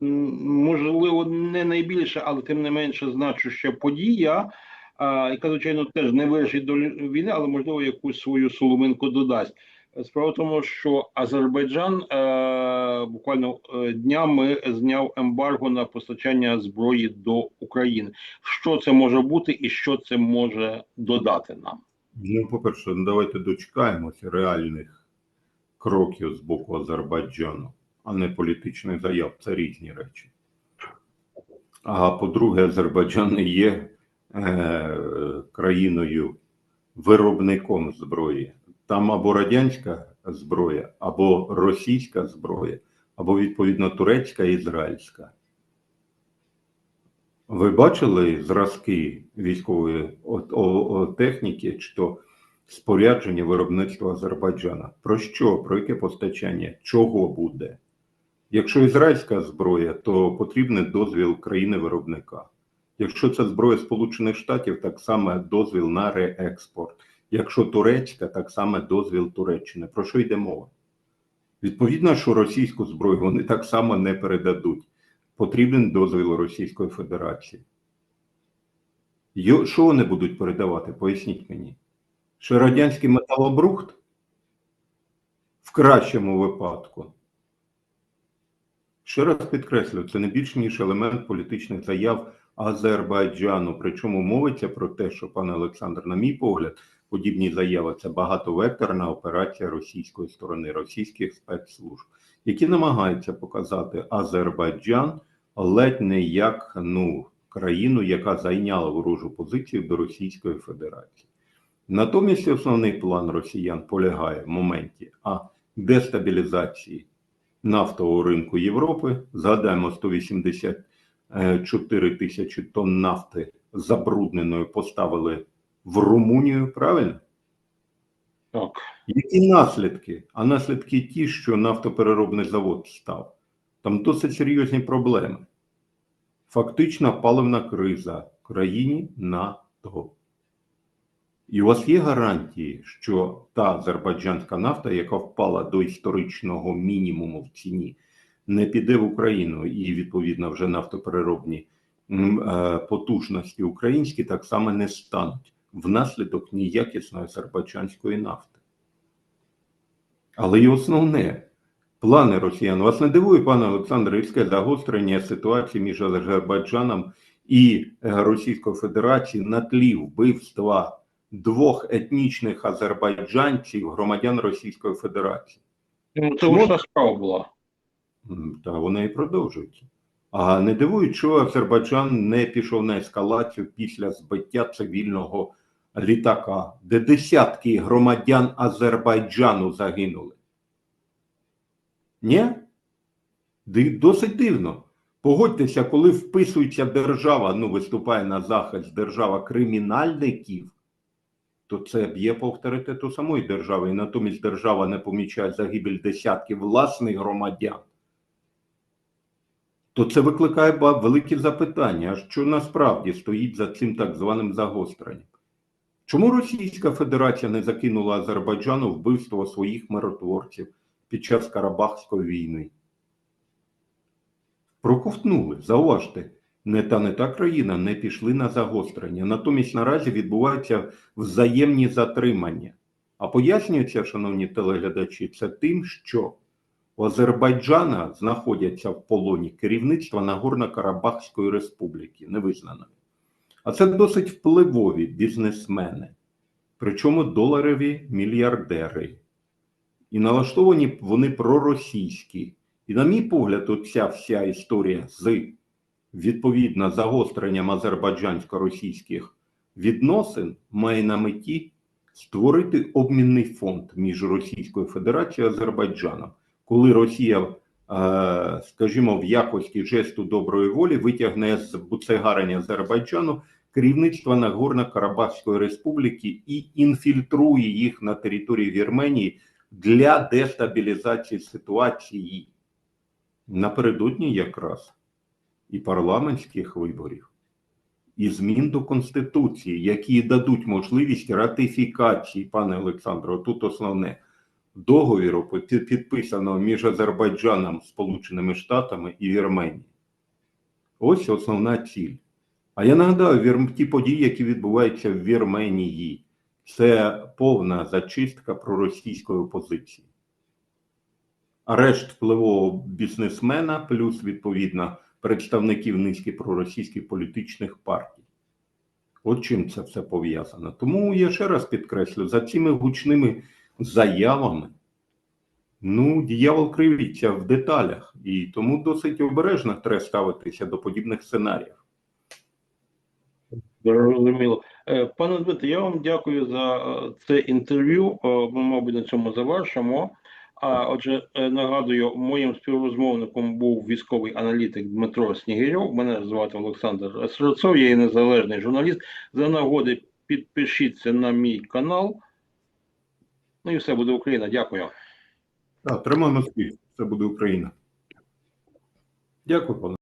можливо, не найбільша, але тим не менше значуща подія, яка, звичайно, теж не вирішить долю війни, але можливо якусь свою соломинку додасть. Справа в тому, що Азербайджан е, буквально е, днями зняв ембарго на постачання зброї до України. Що це може бути і що це може додати нам? Ну, по-перше, ну, давайте дочекаємося реальних кроків з боку Азербайджану, а не політичних заяв. Це різні речі. А по-друге, Азербайджан не є е, країною виробником зброї. Там або радянська зброя, або російська зброя, або відповідно турецька і ізраїльська. Ви бачили зразки військової техніки чи спорядження виробництва Азербайджана? Про що? Про яке постачання? Чого буде? Якщо ізраїльська зброя, то потрібний дозвіл країни-виробника. Якщо це зброя Сполучених Штатів, так само дозвіл на реекспорт. Якщо турецька, так само дозвіл Туреччини. Про що йде мова? Відповідно, що російську зброю вони так само не передадуть. Потрібен дозвіл Російської Федерації. Що вони будуть передавати? Поясніть мені. Що радянський металобрухт в кращому випадку. Ще раз підкреслю, це не більш ніж елемент політичних заяв Азербайджану. Причому мовиться про те, що, пане Олександр, на мій погляд, подібні заяви це багатовекторна операція російської сторони, російських спецслужб, які намагаються показати Азербайджан ледь не як ну, країну, яка зайняла ворожу позицію до Російської Федерації. Натомість основний план росіян полягає в моменті а дестабілізації нафтового ринку Європи. Згадаємо 184 тисячі тонн нафти забрудненої поставили в Румунію, правильно? Так. Які наслідки? А наслідки ті, що нафтопереробний завод став. Там досить серйозні проблеми. Фактично паливна криза в країні НАТО. І у вас є гарантії, що та азербайджанська нафта, яка впала до історичного мінімуму в ціні, не піде в Україну і, відповідно, вже нафтопереробні е, потужності українські так само не стануть внаслідок неякісної азербайджанської нафти. Але і основне, плани росіян. Вас не дивує, пане Олександре, різке загострення ситуації між Азербайджаном і е, Російською Федерацією на тлі вбивства двох етнічних азербайджанців, громадян Російської Федерації. Ну, це гучна справа була. Та вони і продовжують. А не дивують, що Азербайджан не пішов на ескалацію після збиття цивільного літака, де десятки громадян Азербайджану загинули. Ні? Досить дивно. Погодьтеся, коли вписується держава, ну виступає на захист держава кримінальників, то це б'є по авторитету самої держави. І натомість держава не помічає загибель десятків власних громадян. То це викликає великі запитання, що насправді стоїть за цим так званим загостренням? Чому Російська Федерація не закинула Азербайджану вбивство своїх миротворців під час Карабахської війни? Проковтнули, зауважте, не та не та країна не пішли на загострення. Натомість наразі відбуваються взаємні затримання. А пояснюється, шановні телеглядачі, це тим, що у Азербайджана знаходяться в полоні керівництва Нагорно-Карабахської республіки, невизнаної. А це досить впливові бізнесмени, причому доларові мільярдери. І налаштовані вони проросійські. І, на мій погляд, оця вся історія з відповідно загостренням азербайджансько-російських відносин має на меті створити обмінний фонд між Російською Федерацією і Азербайджаном, коли Росія, е, скажімо, в якості жесту доброї волі витягне з буцегарення Азербайджану керівництво Нагорно-Карабахської республіки і інфільтрує їх на території Вірменії для дестабілізації ситуації. Напередодні якраз і парламентських виборів, і змін до Конституції, які дадуть можливість ратифікації, пане Олександре, тут основне договіру, підписаного між Азербайджаном, Сполученими Штатами і Вірменією. Ось основна ціль. А я нагадаю, ті події, які відбуваються в Вірменії, це повна зачистка проросійської опозиції. Арешт впливового бізнесмена, плюс, відповідно, представників низки проросійських політичних партій. От чим це все пов'язано. Тому я ще раз підкреслю, за цими гучними заявами, ну, дьявол кривиться в деталях, і тому досить обережно треба ставитися до подібних сценаріїв. Зрозуміло. Е, Пане Дмитре, я вам дякую за е, це інтерв'ю. Е, Ми, мабуть, на цьому завершимо. А отже, е, нагадую, моїм співрозмовником був військовий аналітик Дмитро Снігирьов. Мене звати Олександр Срацов, я є незалежний журналіст. За нагоди підпишіться на мій канал. Ну і все буде Україна. Дякую. Так, тримаємо спів. Це буде Україна. Дякую, пане.